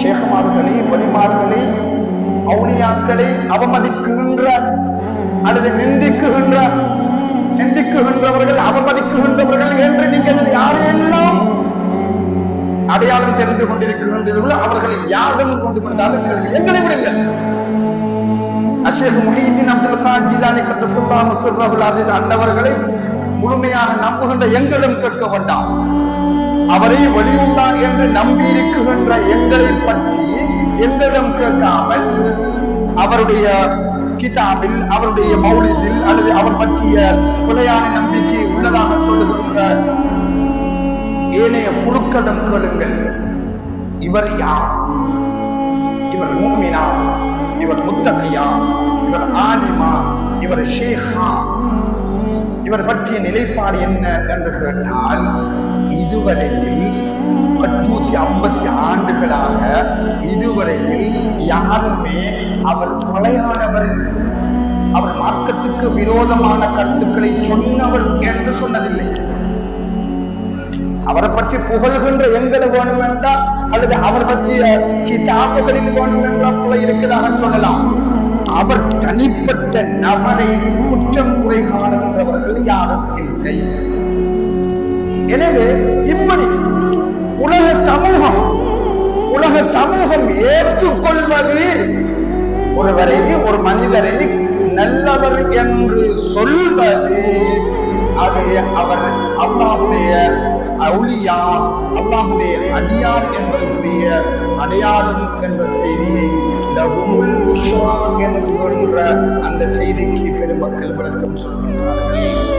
ஷேகமார்களை வலிமார்களை அவுளியாக்களை அவமதிக்குகின்ற அல்லது நிந்திக்குகின்ற நிந்திக்குகின்றவர்கள் அவமதிக்குகின்றவர்கள் என்று நீங்கள் யாரையெல்லாம் அடையாளம் தெரிந்து கொண்டிருக்கின்றீர்கள் அவர்களை யாரும் கொண்டு கொண்டாலும் எங்களை விடுங்கள். அஷேக் முஹீதீன் அப்துல் காஜிலானி ஜிலானி கத்தசுல்லா முசர்ரபுல் அசீஸ் அன்னவர்களை முழுமையாக நம்புகின்ற எங்களிடம் கேட்க வேண்டாம். அவரை வலியுள்ளார் என்று நம்பியிருக்குகின்ற எங்களை பற்றி எங்களிடம் கேட்காமல் அவருடைய கிதாபில் அவருடைய மௌலிதில் அல்லது அவர் பற்றிய பிழையான நம்பிக்கை உள்ளதாக சொல்லுகின்ற ஏனைய குழுக்களிடம் கேளுங்கள். இவர் யார்? இவர் மூமினா? இவர் முத்தகையா? இவர் ஆலிமா? இவர் ஷேஹா? இவர் பற்றிய நிலைப்பாடு என்ன? என்று கேட்டால் இதுவரையில் ஐம்பத்தி ஆண்டுகளாக இதுவரையில் யாருமே அவர் கொலையானவர் அவர் மார்க்கத்துக்கு விரோதமான கருத்துக்களை சொன்னவர் என்று சொன்னதில்லை. அவரை பற்றி புகழ்கின்ற எங்களை வேணும் என்றால் அல்லது அவர் பற்றிய கிதாபுகளில் வேணும் என்றால் கூட இருக்கிறதாக சொல்லலாம். அவர் தனிப்பட்ட நபரை குற்றம் குறை காணுகின்றவர்கள் யாரும் இல்லை. எனவே இப்படி உலக சமூகம் உலக சமூகம் ஏற்றுக்கொள்வது ஒருவரை ஒரு மனிதரை நல்லவர் என்று சொல்வது அது அவர் அல்லாஹுடைய அவுளியா அல்லாஹுடைய அடியார் என்பதற்குரிய அடையாளம் என்ற செய்தியை லகுமுல் புஷ்ரா என்கின்ற அந்த செய்திக்கு பெருமக்கள் விளக்கம் சொல்கின்றார்கள்.